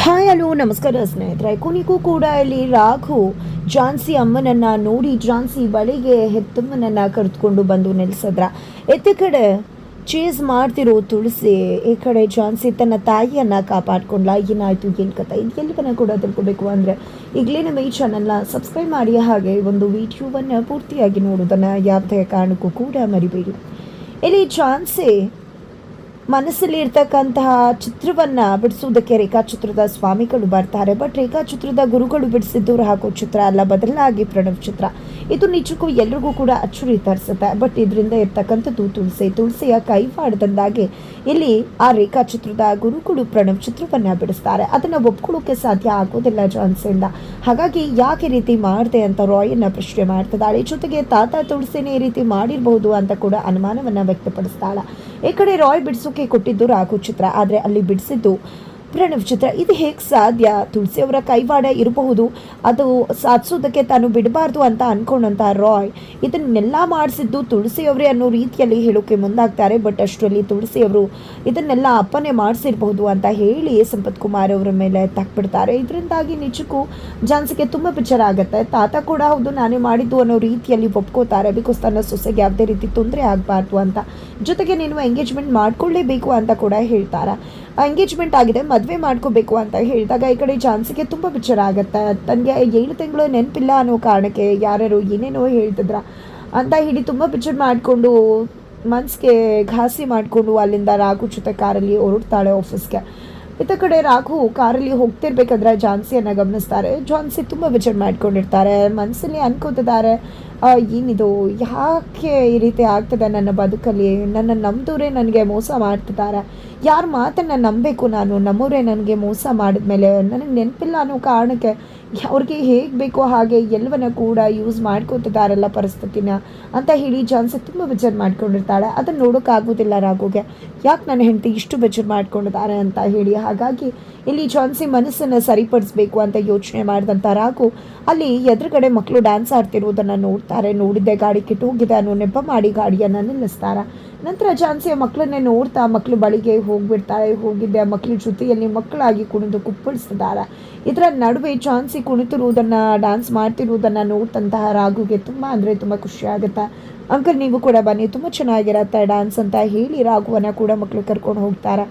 Hi hello ನಮಸ್ಕಾರ ಸ್ನೇಹಿತರೆ ಕೊನೆಗೂ ಕೂಡ ಇಲ್ಲಿ ರಾಘು ಜಾನ್ಸಿ ಅಮ್ಮನನ್ನ ನೋಡಿ ಜಾನ್ಸಿ ಬಳಿಗೆ ಹೆತ್ತಮ್ಮನನ್ನು ಕರೆದುಕೊಂಡು ಬಂದು ನಿಲ್ಲಿಸಿದ್ರ ಎತ್ತ ಕಡೆ ಚೇಸ್ ಮಾಡ್ತಿರೋ ತುಳಸಿ ಈ ಕಡೆ ಜಾನ್ಸಿ ತನ್ನ ತಾಯಿಯನ್ನ ಕಾಪಾಡ್ಕೊಂಡ್ಲ ಏನಾಯ್ತು ಏನು ಕಥ ಇದು ಎಲ್ಲವನ್ನ ಕೂಡ ತಿಳ್ಕೊಬೇಕು ಅಂದ್ರೆ ಈಗಲೇ ನಮ್ಮ ಈ ಚಾನಲ್ನ ಸಬ್ಸ್ಕ್ರೈಬ್ ಮಾಡಿ ಹಾಗೆ ಒಂದು ವಿಡಿಯೋವನ್ನು ಪೂರ್ತಿಯಾಗಿ ನೋಡೋದನ್ನು ಯಾವುದೇ ಕಾರಣಕ್ಕೂ ಕೂಡ ಮರಿಬೇಡಿ ಇಲ್ಲಿ ಜಾನ್ಸಿ ಮನಸ್ಸಲ್ಲಿ ಚಿತ್ರವನ್ನು ಬಿಡಿಸುವುದಕ್ಕೆ ರೇಖಾಚಿತ್ರದ ಸ್ವಾಮಿಗಳು ಬರ್ತಾರೆ. ಬಟ್ ರೇಖಾಚಿತ್ರದ ಗುರುಗಳು ಬಿಡಿಸಿದ್ದವ್ರು ಹಾಕೋ ಚಿತ್ರ ಅಲ್ಲ, ಬದಲಾಗಿ ಪ್ರಣವ್ ಚಿತ್ರ. ಇದು ನಿಜಕ್ಕೂ ಎಲ್ರಿಗೂ ಕೂಡ ಅಚ್ಚುರಿ ತರಿಸುತ್ತೆ. ಬಟ್ ಇದರಿಂದ ಇರ್ತಕ್ಕಂಥದ್ದು ತುಳಸಿ. ತುಳಸಿಯ ಕೈವಾಡದಂದಾಗಿ ಇಲ್ಲಿ ಆ ರೇಖಾಚಿತ್ರದ ಗುರುಗಳು ಪ್ರಣವ್ ಚಿತ್ರವನ್ನ ಬಿಡಿಸ್ತಾರೆ. ಅದನ್ನ ಒಪ್ಕೊಳ್ಳೋಕೆ ಸಾಧ್ಯ ಆಗೋದಿಲ್ಲ ಜಾನ್ಸಿಯಿಂದ ಹಾಗಾಗಿ ಯಾಕೆ ರೀತಿ ಮಾಡಿದೆ ಅಂತ ರಾಯನ್ನ ಪ್ರಶ್ನೆ ಮಾಡ್ತಿದ್ದಾಳೆ. ಜೊತೆಗೆ ತಾತ ತುಳಸಿನೇ ಈ ರೀತಿ ಮಾಡಿರಬಹುದು ಅಂತ ಕೂಡ ಅನುಮಾನವನ್ನ ವ್ಯಕ್ತಪಡಿಸ್ತಾಳೆ. ಈ ಕಡೆ ರಾಯ್ ಬಿಡಿಸೋಕೆ ಕೊಟ್ಟಿದ್ದು ರಾಘು ಚಿತ್ರ ಆದರೆ ಅಲ್ಲಿ ಬಿಡಿಸಿದ್ದು ಪ್ರಣವ್ ಚಿತ್ರ ಇದು ಹೇಗೆ ಸಾಧ್ಯ? ತುಳಸಿ ಅವರ ಕೈವಾಡ ಇರಬಹುದು. ಅದು ಸಾಧಿಸೋದಕ್ಕೆ ತಾನು ಬಿಡಬಾರ್ದು ಅಂತ ಅನ್ಕೊಂಡಂತ ರಾಯ್. ಇದನ್ನೆಲ್ಲ ಮಾಡಿಸಿದ್ದು ತುಳಸಿ ಅವರೇ ಅನ್ನೋ ರೀತಿಯಲ್ಲಿ ಹೇಳೋಕೆ ಮುಂದಾಗ್ತಾರೆ. ಬಟ್ ಅಷ್ಟರಲ್ಲಿ ತುಳಸಿ ಅವರು ಇದನ್ನೆಲ್ಲ ಅಪ್ಪನೇ ಮಾಡಿಸಿರ್ಬಹುದು ಅಂತ ಹೇಳಿ ಸಂಪತ್ ಕುಮಾರ್ ಅವರ ಮೇಲೆ ತಕ್ಬಿಡ್ತಾರೆ. ಇದರಿಂದಾಗಿ ನಿಜಕ್ಕೂ ಜಾನ್ಸಿಗೆ ತುಂಬ ವಿಚಾರ ಆಗುತ್ತೆ. ತಾತ ಕೂಡ ಹೌದು, ನಾನೇ ಮಾಡಿದ್ದು ಅನ್ನೋ ರೀತಿಯಲ್ಲಿ ಒಪ್ಕೋತಾರೆ. ಬಿಕಾಸ್ ತನ್ನ ಸೊಸೆಗೆ ಯಾವುದೇ ರೀತಿ ತೊಂದರೆ ಆಗಬಾರ್ದು ಅಂತ. ಜೊತೆಗೆ ನೀನು ಎಂಗೇಜ್ಮೆಂಟ್ ಮಾಡ್ಕೊಳ್ಳೇಬೇಕು ಅಂತ ಕೂಡ ಹೇಳ್ತಾರೆ. ಎಂಗೇಜ್ಮೆಂಟ್ ಆಗಿದೆ, ಮದುವೆ ಮಾಡ್ಕೋಬೇಕು ಅಂತ ಹೇಳಿದಾಗ ಈ ಕಡೆ ಜಾನ್ಸಿಗೆ ತುಂಬ ಬಿಚ್ಚರ ಆಗುತ್ತೆ. ತನಗೆ ಏಳು ತಿಂಗಳು ನೆನಪಿಲ್ಲ ಅನ್ನೋ ಕಾರಣಕ್ಕೆ ಯಾರ್ಯಾರು ಏನೇನೋ ಹೇಳ್ತಿದ್ರ ಅಂತ ಹೇಳಿ ತುಂಬ ಪಿಕ್ಚರ್ ಮಾಡಿಕೊಂಡು ಮನ್ಸಿಗೆ ಘಾಸಿ ಮಾಡಿಕೊಂಡು ಅಲ್ಲಿಂದ ರಾಘು ಜೊತೆ ಕಾರಲ್ಲಿ ಹೊರಡ್ತಾಳೆ ಆಫೀಸ್ಗೆ ಇತ್ತ ಕಡೆ ರಾಘು ಕಾರಲ್ಲಿ ಹೋಗ್ತಿರ್ಬೇಕಾದ್ರೆ ಝಾನ್ಸಿಯನ್ನು ಗಮನಿಸ್ತಾರೆ. ಜಾನ್ಸಿ ತುಂಬ ವಿಚಾರ ಮಾಡ್ಕೊಂಡಿರ್ತಾರೆ ಮನಸ್ಸಲ್ಲಿ ಅನ್ಕೋತಿದ್ದಾರೆ ಏನಿದು, ಯಾಕೆ ಈ ರೀತಿ ಆಗ್ತದೆ ನನ್ನ ಬದುಕಲ್ಲಿ? ನನ್ನ ನಂಬಿದವರೇ ನನಗೆ ಮೋಸ ಮಾಡ್ತಿದ್ದಾರೆ. ಯಾರ ಮಾತನ್ನು ನಂಬಬೇಕು ನಾನು? ನಮ್ಮವರೇ ನನಗೆ ಮೋಸ ಮಾಡಿದ್ಮೇಲೆ ನನಗೆ ನೆನಪಿಲ್ಲ ಅನ್ನೋ ಕಾರಣಕ್ಕೆ ಅವ್ರಿಗೆ ಹೇಗೆ ಬೇಕೋ ಹಾಗೆ ಎಲ್ಲವನ್ನ ಕೂಡ ಯೂಸ್ ಮಾಡ್ಕೊತಿದ್ದಾರಲ್ಲ ಪರಿಸ್ಥಿತಿನ ಅಂತ ಹೇಳಿ ಜಾನ್ಸಿ ತುಂಬ ಬೇಜಾರು ಮಾಡ್ಕೊಂಡಿರ್ತಾಳೆ. ಅದನ್ನು ನೋಡೋಕ್ಕಾಗೋದಿಲ್ಲ ರಾಘುಗೆ. ಯಾಕೆ ನನ್ನ ಹೆಂಡತಿ ಇಷ್ಟು ಬೇಜಾರು ಮಾಡ್ಕೊಂಡಿದ್ದಾರೆ ಅಂತ ಹೇಳಿ. ಹಾಗಾಗಿ ಇಲ್ಲಿ ಜಾನ್ಸಿ ಮನಸ್ಸನ್ನು ಸರಿಪಡಿಸ್ಬೇಕು ಅಂತ ಯೋಚನೆ ಮಾಡಿದಂಥ ರಾಘು ಅಲ್ಲಿ ಎದುರುಗಡೆ ಮಕ್ಕಳು ಡ್ಯಾನ್ಸ್ ಆಡ್ತಿರುವುದನ್ನು ನೋಡ್ತಾರೆ. ನೋಡಿದ್ದೆ ಗಾಡಿ ಕೆಟ್ಟು ಹೋಗಿದೆ ಅನ್ನೋ ನೆಪ ಮಾಡಿ ಗಾಡಿಯನ್ನು ನಿಲ್ಲಿಸ್ತಾರೆ. ನಂತರ ಜಾನ್ಸಿಯ ಮಕ್ಕಳನ್ನೇ ನೋಡ್ತಾ ಮಕ್ಕಳು ಬಳಿಗೆ ಹೋಗಿಬಿಡ್ತಾಳೆ ಹೋಗಿದ್ದೆ. ಮಕ್ಕಳ ಜೊತೆಯಲ್ಲಿ ಮಕ್ಕಳಾಗಿ ಕುಣಿದು ಕುಪ್ಪಳಿಸ್ತಿದ್ದಾರೆ. ಇದರ ನಡುವೆ ಜಾನ್ಸಿ ಕುಣಿತಿರುವುದನ್ನು ಡ್ಯಾನ್ಸ್ ಮಾಡ್ತಿರುವುದನ್ನು ನೋಡ್ತಂತಹ ರಾಘುಗೆ ತುಂಬ ಅಂದರೆ ತುಂಬ ಖುಷಿ ಆಗುತ್ತೆ. ಅಂಕಲ್, ನೀವು ಕೂಡ ಬನ್ನಿ. ತುಂಬ ಚೆನ್ನಾಗಿರತ್ತೆ ಡ್ಯಾನ್ಸ್ ಅಂತ ಹೇಳಿ ರಾಘುವನ್ನ ಕೂಡ ಮಕ್ಕಳು ಕರ್ಕೊಂಡು ಹೋಗ್ತಾರೆ.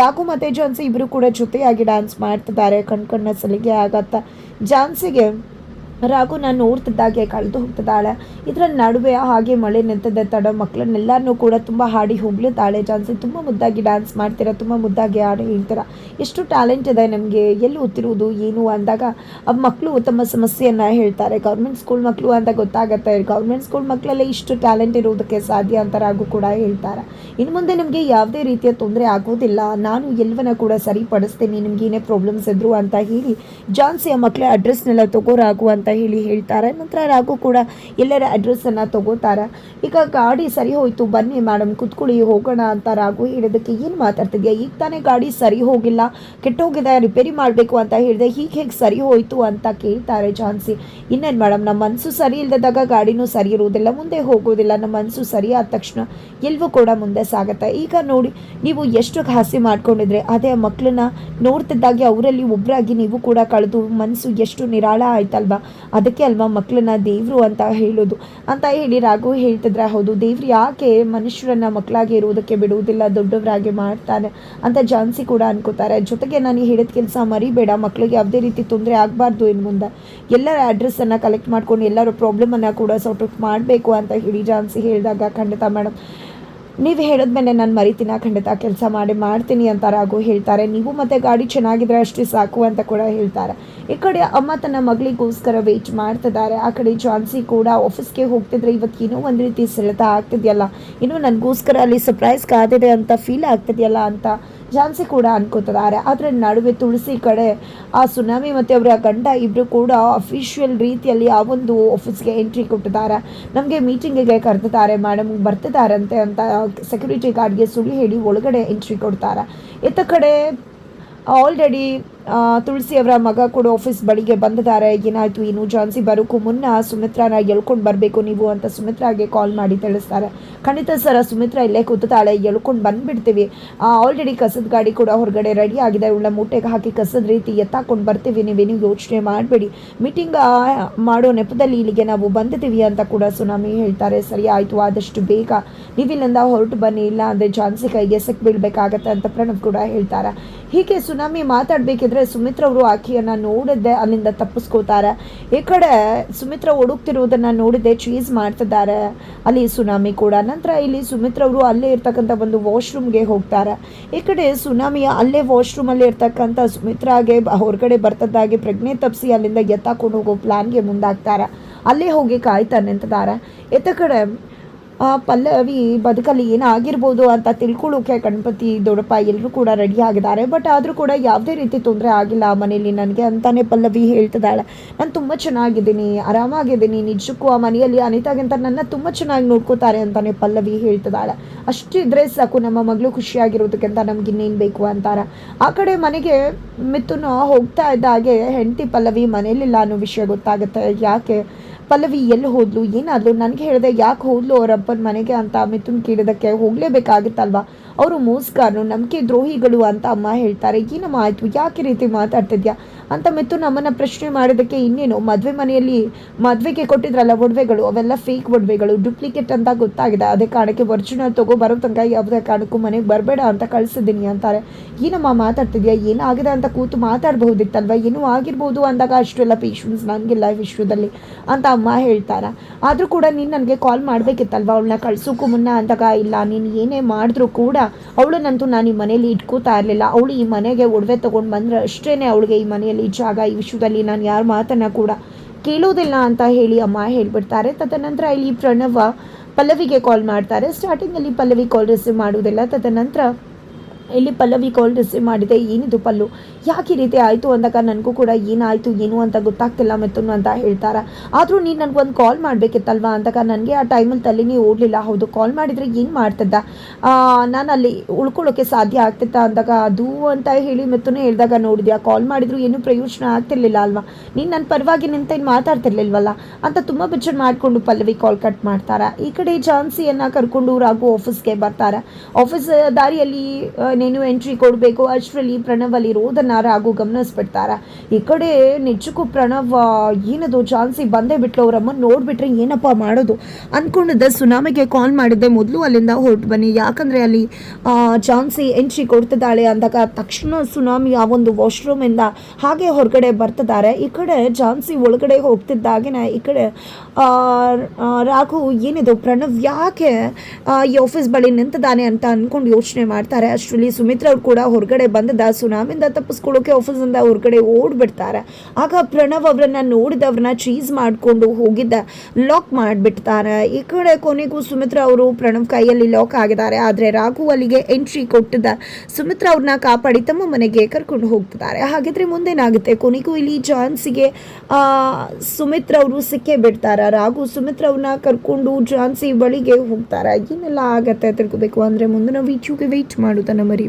ರಾಘು ಮತ್ತು ಜಾನ್ಸಿ ಇಬ್ಬರು ಕೂಡ ಜೊತೆಯಾಗಿ ಡ್ಯಾನ್ಸ್ ಮಾಡ್ತಿದ್ದಾರೆ. ಕಣ್ ಕಣ್ಣ ಸಲಿಗೆ ಆಗತ್ತ. ಜಾನ್ಸಿಗೆ ರಾಘು ನಾನು ನೋಡ್ತಿದ್ದಾಗೆ ಕಳೆದು ಹೋಗ್ತಿದ್ದಾಳೆ. ಇದರ ನಡುವೆ ಹಾಗೆ ಮಳೆ ನಿಂತದೆ ತಡ ಮಕ್ಕಳನ್ನೆಲ್ಲರನ್ನೂ ಕೂಡ ತುಂಬ ಹಾಡಿ ಹೋಗ್ಲಿದ್ದಾಳೆ ಜಾನ್ಸಿ, ತುಂಬ ಮುದ್ದಾಗಿ ಡ್ಯಾನ್ಸ್ ಮಾಡ್ತೀರಾ? ತುಂಬ ಮುದ್ದಾಗಿ ಹಾಡು ಹೇಳ್ತೀರಾ? ಎಷ್ಟು ಟ್ಯಾಲೆಂಟ್ ಇದೆ ನಮಗೆ? ಎಲ್ಲಿ ಓದ್ತಿರೋದು? ಏನು? ಅಂದಾಗ ಆ ಮಕ್ಕಳು ತಮ್ಮ ಸಮಸ್ಯೆಯನ್ನು ಹೇಳ್ತಾರೆ. ಗೌರ್ಮೆಂಟ್ ಸ್ಕೂಲ್ ಮಕ್ಕಳು ಅಂತ ಗೊತ್ತಾಗತ್ತೆ. ಗೌರ್ಮೆಂಟ್ ಸ್ಕೂಲ್ ಮಕ್ಕಳಲ್ಲೇ ಇಷ್ಟು ಟ್ಯಾಲೆಂಟ್ ಇರೋದಕ್ಕೆ ಸಾಧ್ಯ ಅಂತ ರಾಘು ಕೂಡ ಹೇಳ್ತಾರೆ. ಇನ್ನು ಮುಂದೆ ನಿಮಗೆ ಯಾವುದೇ ರೀತಿಯ ತೊಂದರೆ ಆಗೋದಿಲ್ಲ. ನಾನು ಎಲ್ಲವನ್ನ ಕೂಡ ಸರಿಪಡಿಸ್ತೀನಿ. ನಿಮ್ಗೆ ಏನೇ ಪ್ರಾಬ್ಲಮ್ಸ್ ಇದ್ರು ಅಂತ ಹೇಳಿ ಜಾನ್ಸಿಯ ಮಕ್ಕಳ ಅಡ್ರೆಸ್ನೆಲ್ಲ ತಗೋರಾಗು ಅಂತ ಹೇಳಿ ಹೇಳ್ತಾರೆ. ನಂತರ ರಾಘು ಕೂಡ ಎಲ್ಲರ ಅಡ್ರೆಸ್ಸನ್ನು ತಗೋತಾರೆ. ಈಗ ಗಾಡಿ ಸರಿ ಹೋಯಿತು, ಬನ್ನಿ ಮೇಡಮ್ ಕುತ್ಕೊಳ್ಳಿ, ಹೋಗೋಣ ಅಂತ ರಾಘು ಹೇಳೋದಕ್ಕೆ ಏನು ಮಾತಾಡ್ತಿದ್ಯಾ? ಈಗ ತಾನೇ ಗಾಡಿ ಸರಿ ಹೋಗಿಲ್ಲ, ಕೆಟ್ಟೋಗಿದೆ ರಿಪೇರಿ ಮಾಡಬೇಕು ಅಂತ ಹೇಳಿದೆ, ಹೀಗೆ ಹೇಗೆ ಸರಿ ಹೋಯಿತು ಅಂತ ಕೇಳ್ತಾರೆ ಜಾನ್ಸಿ ಇನ್ನೇನು ಮೇಡಮ್ ನಮ್ಮ ಮನಸ್ಸು ಸರಿ ಇಲ್ಲದಾಗ ಗಾಡಿನೂ ಸರಿ ಇರುವುದಿಲ್ಲ, ಮುಂದೆ ಹೋಗೋದಿಲ್ಲ ನಮ್ಮ ಮನಸ್ಸು ಸರಿ ಆದ ತಕ್ಷಣ ಎಲ್ಲವೂ ಕೂಡ ಮುಂದೆ ಸಾಗುತ್ತೆ. ಈಗ ನೋಡಿ, ನೀವು ಎಷ್ಟು ಘಾಸಿ ಮಾಡ್ಕೊಂಡಿದ್ರೆ, ಅದೇ ಮಕ್ಕಳನ್ನ ನೋಡ್ತಿದ್ದಾಗೆ ಅವರಲ್ಲಿ ಒಬ್ಬರಾಗಿ ನೀವು ಕೂಡ ಕಳೆದು ಮನಸ್ಸು ಎಷ್ಟು ನಿರಾಳ ಆಯ್ತಲ್ವಾ? ಅದಕ್ಕೆ ಅಲ್ವಾ ಮಕ್ಕಳನ್ನ ದೇವರು ಅಂತ ಹೇಳೋದು. ಅಂತ ಹೇಳಿ ರಾಘು ಹೇಳ್ತಿದ್ರೆ, ಹೌದು, ದೇವ್ರು ಯಾಕೆ ಮನುಷ್ಯರನ್ನ ಮಕ್ಕಳಾಗಿ ಇರುವುದಕ್ಕೆ ಬಿಡುವುದಿಲ್ಲ, ದೊಡ್ಡವರಾಗಿ ಮಾಡ್ತಾನೆ ಅಂತ ಜಾನ್ಸಿ ಕೂಡ ಅನ್ಕೋತಾರೆ. ಜೊತೆಗೆ ನಾನು ಹೇಳಿದ ಕೆಲಸ ಮರಿಬೇಡ ಮಕ್ಕಳಿಗೆ ಯಾವುದೇ ರೀತಿ ತೊಂದರೆ ಆಗಬಾರ್ದು ಇನ್ನು ಮುಂದೆ. ಎಲ್ಲರ ಅಡ್ರೆಸ್ಸನ್ನು ಕಲೆಕ್ಟ್ ಮಾಡ್ಕೊಂಡು ಎಲ್ಲರ ಪ್ರಾಬ್ಲಮನ್ನು ಕೂಡ ಸಾರ್ಟ್ ಮಾಡಬೇಕು ಅಂತ ಹೇಳಿ ಜಾನ್ಸಿ ಹೇಳಿದಾಗ ಖಂಡಿತ ಮೇಡಮ್ ನೀವು ಹೇಳಿದ್ಮೇಲೆ ನಾನು ಮರಿತೀನ ಖಂಡಿತ ಕೆಲಸ ಮಾಡಿ ಮಾಡ್ತೀನಿ ಅಂತ ರಾಘು ಹೇಳ್ತಾರೆ. ನೀವು ಮತ್ತೆ ಗಾಡಿ ಚೆನ್ನಾಗಿದ್ರೆ ಅಷ್ಟೇ ಸಾಕು ಅಂತ ಕೂಡ ಹೇಳ್ತಾರೆ. ಈ ಕಡೆ ಅಮ್ಮ ತನ್ನ ಮಗಳಿಗೋಸ್ಕರ ವೇಟ್ ಮಾಡ್ತಿದ್ದಾರೆ. ಆ ಕಡೆ ಜಾನ್ಸಿ ಕೂಡ ಆಫೀಸ್ಗೆ ಹೋಗ್ತಿದ್ರೆ ಇವತ್ತು ಒಂದು ರೀತಿ ಸೆಳೆತ ಆಗ್ತಿದೆಯಲ್ಲ. ಇನ್ನೂ ನನಗೋಸ್ಕರ ಅಲ್ಲಿ ಸರ್ಪ್ರೈಸ್ ಕಾದಿದೆ ಅಂತ ಫೀಲ್ ಆಗ್ತಿದೆಯಲ್ಲ ಅಂತ ಜಾನ್ಸಿ ಕೂಡ ಅನ್ಕೋತಿದ್ದಾರೆ. ಆದರೆ ನಡುವೆ ತುಳಸಿ ಕಡೆ ಆ ಸುನಾಮಿ ಮತ್ತು ಅವರ ಗಂಡ ಇಬ್ಬರು ಕೂಡ ಅಫಿಷಿಯಲ್ ರೀತಿಯಲ್ಲಿ ಆ ಒಂದು ಆಫೀಸ್ಗೆ ಎಂಟ್ರಿ ಕೊಟ್ಟಿದ್ದಾರೆ. ನಮಗೆ ಮೀಟಿಂಗಿಗೆ ಕರೆದಿದ್ದಾರೆ. ಮೇಡಮ್ ಬರ್ತಿದ್ದಾರಂತೆ ಅಂತ ಸೆಕ್ಯೂರಿಟಿ ಗಾರ್ಡ್ಗೆ ಸುಳ್ಳು ಹೇಳಿ ಒಳಗಡೆ ಎಂಟ್ರಿ ಕೊಡ್ತಾರೆ. ಇತ್ತ ಕಡೆ ಆಲ್ರೆಡಿ ತುಳಸಿ ಅವರ ಮಗ ಕೂಡ ಆಫೀಸ್ ಬಳಿಗೆ ಬಂದಿದ್ದಾರೆ. ಏನಾಯ್ತು, ಏನು? ಜಾನ್ಸಿ, ಬರೋಕ್ಕೂ ಮುನ್ನ ಸುಮಿತ್ರಾನ ಎಳ್ಕೊಂಡು ಬರಬೇಕು ನೀವು ಅಂತ ಸುಮಿತ್ರಾಗೆ ಕಾಲ್ ಮಾಡಿ ತಿಳಿಸ್ತಾರೆ. ಖಂಡಿತ ಸರ ಸುಮಿತ್ರಾ ಇಲ್ಲೇ ಕೂತಾಳೆ ಎಳ್ಕೊಂಡು ಬಂದ್ಬಿಡ್ತೀವಿ. ಆಲ್ರೆಡಿ ಕಸದ ಗಾಡಿ ಕೂಡ ಹೊರಗಡೆ ರೆಡಿ ಆಗಿದೆ. ಇವಳ ಮೂಟೆಗೆ ಹಾಕಿ ಕಸದ ರೀತಿ ಎತ್ತಾಕೊಂಡು ಬರ್ತೀವಿ. ನೀವೇನು ಯೋಚನೆ ಮಾಡಬೇಡಿ. ಮೀಟಿಂಗ್ ಮಾಡೋ ನೆಪದಲ್ಲಿ ಇಲ್ಲಿಗೆ ನಾವು ಬಂದಿದ್ದೀವಿ ಅಂತ ಕೂಡ ಸುನಾಮಿ ಹೇಳ್ತಾರೆ. ಸರಿ ಆಯಿತು, ಆದಷ್ಟು ಬೇಗ ನೀವಿಲ್ಲಿಂದ ಹೊರಟು ಬನ್ನಿ. ಇಲ್ಲ ಅಂದರೆ ಜಾನ್ಸಿ ಕೈಗೆ ಸಿಕ್ಕಿ ಬೀಳ್ಬೇಕಾಗತ್ತೆ ಅಂತ ಪ್ರಣವ್ ಕೂಡ ಹೇಳ್ತಾರೆ. ಹೀಗೆ ಸುನಾಮಿ ಮಾತಾಡಬೇಕಿದ್ರೆ ಸುಮಿತ್ರ ಅವರು ಆಕೆಯನ್ನು ನೋಡಿದ್ದೆ, ಅಲ್ಲಿಂದ ತಪ್ಪಿಸ್ಕೋತಾರೆ ಈ ಕಡೆ ಸುಮಿತ್ರ ಹುಡುಕ್ತಿರುವುದನ್ನು ನೋಡಿದ್ದೆ ಚೀಸ್ ಮಾಡ್ತಿದ್ದಾರೆ, ಅಲ್ಲಿ ಸುನಾಮಿ ಕೂಡ. ನಂತರ ಇಲ್ಲಿ ಸುಮಿತ್ರ ಅವರು ಅಲ್ಲೇ ಇರ್ತಕ್ಕಂಥ ಒಂದು ವಾಶ್ರೂಮ್ಗೆ ಹೋಗ್ತಾರೆ. ಈ ಕಡೆ ಸುನಾಮಿಯ ಅಲ್ಲೇ ವಾಶ್ರೂಮಲ್ಲಿ ಇರ್ತಕ್ಕಂಥ ಸುಮಿತ್ರಾಗೆ ಹೊರಗಡೆ ಬರ್ತದ್ದಾಗೆ ಪ್ರಜ್ಞೆ ತಪ್ಪಿಸಿ ಅಲ್ಲಿಂದ ಎತ್ತಾಕೊಂಡು ಹೋಗೋ ಪ್ಲಾನ್ಗೆ ಮುಂದಾಗ್ತಾರೆ. ಅಲ್ಲೇ ಹೋಗಿ ಕಾಯ್ತಾ ನಿಂತಿದ್ದಾರೆ. ಎತ್ತ ಕಡೆ ಪಲ್ಲವಿ ಬದುಕಲ್ಲಿ ಏನಾಗಿರ್ಬೋದು ಅಂತ ತಿಳ್ಕೊಳ್ಳೋಕೆ ಗಣಪತಿ ದೊಡ್ಡಪ್ಪ ಎಲ್ಲರೂ ಕೂಡ ರೆಡಿ ಆಗಿದ್ದಾರೆ. ಬಟ್ ಆದರೂ ಕೂಡ ಯಾವುದೇ ರೀತಿ ತೊಂದರೆ ಆಗಿಲ್ಲ ಆ ಮನೆಯಲ್ಲಿ ನನಗೆ ಅಂತಾನೆ ಪಲ್ಲವಿ ಹೇಳ್ತಿದ್ದಾಳೆ. ನಾನು ತುಂಬ ಚೆನ್ನಾಗಿದ್ದೀನಿ, ಆರಾಮಾಗಿದ್ದೀನಿ, ನಿಜಕ್ಕೂ ಆ ಮನೆಯಲ್ಲಿ ಅನಿತಾಗಿಂತ ನನ್ನ ತುಂಬ ಚೆನ್ನಾಗಿ ನೋಡ್ಕೋತಾರೆ ಅಂತಾನೆ ಪಲ್ಲವಿ ಹೇಳ್ತಿದ್ದಾಳೆ. ಅಷ್ಟಿದ್ರೆ ಸಾಕು, ನಮ್ಮ ಮಗಳು ಖುಷಿಯಾಗಿರೋದಕ್ಕಿಂತ ನಮ್ಗೆ ಇನ್ನೇನು ಬೇಕು ಅಂತಾರೆ. ಆ ಕಡೆ ಮನೆಗೆ ಮಿಥುನ ಹೋಗ್ತಾ ಇದ್ದ ಹಾಗೆ ಹೆಂಡತಿ ಪಲ್ಲವಿ ಮನೇಲಿಲ್ಲ ಅನ್ನೋ ವಿಷಯ ಗೊತ್ತಾಗುತ್ತೆ. ಯಾಕೆ? ಪಲ್ಲವಿ ಎಲ್ಲಿ ಹೋದ್ಲು? ಏನಾದ್ಲು? ನನಗೆ ಹೇಳಿದೆ, ಯಾಕೆ ಹೋದ್ಲು ಅವ್ರ ಅಪ್ಪನ ಮನೆಗೆ ಅಂತ ಮಿಥುನ್ ಕೇಳಿದಕ್ಕೆ ಹೋಗ್ಲೇಬೇಕಾಗಿತ್ತಲ್ವಾ? ಅವರು ಮೋಸ್ಕಾರನು ನಂಬಿಕೆ ದ್ರೋಹಿಗಳು ಅಂತ ಅಮ್ಮ ಹೇಳ್ತಾರೆ. ಏನಮ್ಮ ಆಯಿತು? ಯಾಕೆ ರೀತಿ ಮಾತಾಡ್ತಿದ್ಯಾ? ಅಂತ ಮೆತ್ತು ಅಮ್ಮನ ಪ್ರಶ್ನೆ ಮಾಡೋದಕ್ಕೆ ಇನ್ನೇನು? ಮದುವೆ ಮನೆಯಲ್ಲಿ ಮದುವೆಗೆ ಕೊಟ್ಟಿದ್ರಲ್ಲ ಒಡವೆಗಳು, ಅವೆಲ್ಲ ಫೇಕ್ ಒಡವೆಗಳು ಡೂಪ್ಲಿಕೇಟ್ ಅಂತ ಗೊತ್ತಾಗಿದೆ. ಅದೇ ಕಾರಣಕ್ಕೆ ಒರಿಜಿನಲ್ ತಗೋ ಬರೋ ತನಕ ಯಾವುದೇ ಕಾರಣಕ್ಕೂ ಮನೆಗೆ ಬರಬೇಡ ಅಂತ ಕಳಿಸಿದ್ದೀನಿ ಅಂತಾರೆ. ಏನಮ್ಮ ಮಾತಾಡ್ತಿದ್ಯಾ? ಏನಾಗಿದೆ ಅಂತ ಕೂತು ಮಾತಾಡಬಹುದಿತ್ತಲ್ವ? ಏನೂ ಆಗಿರ್ಬೋದು ಅಂದಾಗ ಅಷ್ಟೆಲ್ಲ ಪೇಷನ್ಸ್ ನನಗಿಲ್ಲ ವಿಶ್ವದಲ್ಲಿ ಅಂತ ಅಮ್ಮ ಹೇಳ್ತಾರೆ? ಆದರೂ ಕೂಡ ನೀನು ನನಗೆ ಕಾಲ್ ಮಾಡಬೇಕಿತ್ತಲ್ವ? ಅವಳನ್ನ ಕಳ್ಸೋಕ್ಕೂ ಮುನ್ನ ಅಂದಾಗ, ಇಲ್ಲ, ನೀನು ಏನೇ ಮಾಡಿದ್ರು ಕೂಡ ಅವಳನ್ನಂತೂ ನಾನು ಈ ಮನೇಲಿ ಇಟ್ಕೋತಾ ಇರಲಿಲ್ಲ. ಅವಳು ಈ ಮನೆಗೆ ಒಡವೆ ತೊಗೊಂಡು ಬಂದರೆ ಅಷ್ಟೇ ಅವಳಿಗೆ ಈ ಮನೆಯಲ್ಲಿ ಜಾಗ ಈ ವಿಷಯದಲ್ಲಿ ನಾನು ಯಾರ ಮಾತನ್ನು ಕೂಡ ಕೇಳೋದಿಲ್ಲ ಅಂತ ಹೇಳಿ ಅಮ್ಮ ಹೇಳಿಬಿಡ್ತಾರೆ. ತದನಂತರ ಇಲ್ಲಿ ಪ್ರಣವ ಪಲ್ಲವಿಗೆ ಕಾಲ್ ಮಾಡ್ತಾರೆ. ಸ್ಟಾರ್ಟಿಂಗಲ್ಲಿ ಪಲ್ಲವಿ ಕಾಲ್ ರಿಸೀವ್ ಮಾಡೋದಿಲ್ಲ ತದನಂತರ ಇಲ್ಲಿ ಪಲ್ಲವಿ ಕಾಲ್ ರಿಸೀವ್ ಮಾಡಿದೆ. ಏನಿದು ಪಲ್ಲು? ಯಾಕೆ ಈ ರೀತಿ ಆಯಿತು ಅಂದಾಗ ನನಗೂ ಕೂಡ ಏನಾಯಿತು, ಏನು ಅಂತ ಗೊತ್ತಾಗ್ತಿಲ್ಲ ಮೆತ್ತನು ಅಂತ ಹೇಳ್ತಾರೆ. ಆದರೂ ನೀನು ನನಗೊಂದು ಕಾಲ್ ಮಾಡಬೇಕಿತ್ತಲ್ವಾ ಅಂದಾಗ ನನಗೆ ಆ ಟೈಮಲ್ಲಿ ತಲೆನೇ ಓಡಲಿಲ್ಲ. ಹೌದು ಕಾಲ್ ಮಾಡಿದರೆ ಏನು ಮಾಡ್ತಿದ್ದ? ನಾನು ಅಲ್ಲಿ ಉಳ್ಕೊಳ್ಳೋಕ್ಕೆ ಸಾಧ್ಯ ಆಗ್ತಿತ್ತ ಅಂದಾಗ ಅದು ಅಂತ ಹೇಳಿ ಮಿಥುನ್ ಹೇಳಿದಾಗ ನೋಡಿದ್ಯಾ ಕಾಲ್ ಮಾಡಿದ್ರು ಏನು ಪ್ರಯೋಜನ ಆಗ್ತಿರ್ಲಿಲ್ಲ ಅಲ್ವಾ? ನೀನು ನನ್ನ ಪರವಾಗಿ ನಿಂತೇನು ಮಾತಾಡ್ತಿರ್ಲಿಲ್ವಲ್ಲ? ಅಂತ ತುಂಬ ಬೆಚ್ಚನ್ ಮಾಡಿಕೊಂಡು ಪಲ್ಲವಿ ಕಾಲ್ ಕಟ್ ಮಾಡ್ತಾರೆ. ಈ ಕಡೆ ಝಾನ್ಸಿಯನ್ನು ಕರ್ಕೊಂಡು ರಾಘು ಆಫೀಸ್ಗೆ ಬರ್ತಾರೆ. ಆಫೀಸ್ ದಾರಿಯಲ್ಲಿ ನೀನು ಎಂಟ್ರಿ ಕೊಡಬೇಕು. ಅಷ್ಟರಲ್ಲಿ ಪ್ರಣವ್ ಅಲ್ಲಿ ಇರೋದನ್ನ ರಾಘು ಗಮನಿಸ್ಬಿಡ್ತಾರ. ಈ ಕಡೆ ನಿಜಕ್ಕೂ ಪ್ರಣವ್ ಏನದು ಝಾನ್ಸಿ ಬಂದೇ ಬಿಟ್ಲು ಅವ್ರಮ್ಮ ನೋಡ್ಬಿಟ್ರೆ ಏನಪ್ಪ ಮಾಡೋದು? ಅನ್ಕೊಂಡಿದ್ದೆ ಸುನಾಮಿಗೆ ಕಾಲ್ ಮಾಡಿದ್ದೆ. ಮೊದಲು ಅಲ್ಲಿಂದ ಹೊರಟು ಬನ್ನಿ. ಯಾಕಂದ್ರೆ ಅಲ್ಲಿ ಝಾನ್ಸಿ ಎಂಟ್ರಿ ಕೊಡ್ತಿದ್ದಾಳೆ ಅಂದಾಗ ತಕ್ಷಣ ಸುನಾಮಿ ಆ ಒಂದು ವಾಶ್ರೂಮಿಂದ ಹಾಗೆ ಹೊರಗಡೆ ಬರ್ತಿದ್ದಾರೆ. ಈ ಕಡೆ ಝಾನ್ಸಿ ಒಳಗಡೆ ಹೋಗ್ತಿದ್ದಾಗಿನ, ಈ ಕಡೆ ರಾಘು ಏನಿದು, ಪ್ರಣವ್ ಯಾಕೆ ಈ ಆಫೀಸ್ ಬಳಿ ನಿಂತಿದ್ದಾನೆ ಅಂತ ಅಂದ್ಕೊಂಡು ಯೋಚನೆ ಮಾಡ್ತಾರೆ. ಅಷ್ಟರಲ್ಲಿ ಸುಮಿತ್ರ ಅವ್ರು ಕೂಡ ಹೊರಗಡೆ ಬಂದದ ಸುನಾಮಿಂದ ತಪ್ಪಿಸ್ಕೊಳ್ಳೋಕೆ ಆಫೀಸಿಂದ ಕಡೆ ಓಡ್ಬಿಡ್ತಾರೆ. ಆಗ ಪ್ರಣವ್ ಅವರನ್ನ ನೋಡಿದವ್ರನ್ನ ಚೀಸ್ ಮಾಡಿಕೊಂಡು ಹೋಗಿದ್ದ ಲಾಕ್ ಮಾಡಿಬಿಡ್ತಾರೆ. ಈ ಕಡೆ ಕೊನೆಗೂ ಸುಮಿತ್ರ ಅವರು ಪ್ರಣವ್ ಕೈಯಲ್ಲಿ ಲಾಕ್ ಆಗಿದ್ದಾರೆ. ಆದರೆ ರಾಘು ಅಲ್ಲಿಗೆ ಎಂಟ್ರಿ ಕೊಟ್ಟಿದ್ದ ಸುಮಿತ್ರ ಅವ್ರನ್ನ ಕಾಪಾಡಿ ತಮ್ಮ ಮನೆಗೆ ಕರ್ಕೊಂಡು ಹೋಗ್ತಿದ್ದಾರೆ. ಹಾಗಿದ್ರೆ ಮುಂದೇನಾಗುತ್ತೆ? ಕೊನೆಗೂ ಇಲ್ಲಿ ಜಾನ್ಸಿಗೆ ಸುಮಿತ್ರ ಅವರು ಸಿಕ್ಕೇ ಬಿಡ್ತಾರೆ. ರಾಘು ಸುಮಿತ್ರ ಅವ್ರನ್ನ ಕರ್ಕೊಂಡು ಜಾನ್ಸಿ ಬಳಿಗೆ ಹೋಗ್ತಾರೆ. ಏನೆಲ್ಲ ಆಗತ್ತೆ ತಿಳ್ಕೊಬೇಕು ಅಂದರೆ ಮುಂದಿನ ವೀಡಿಯೋಗೆ ವೆಯ್ಟ್ ಮಾಡೋದನ್ನ ಮರಿ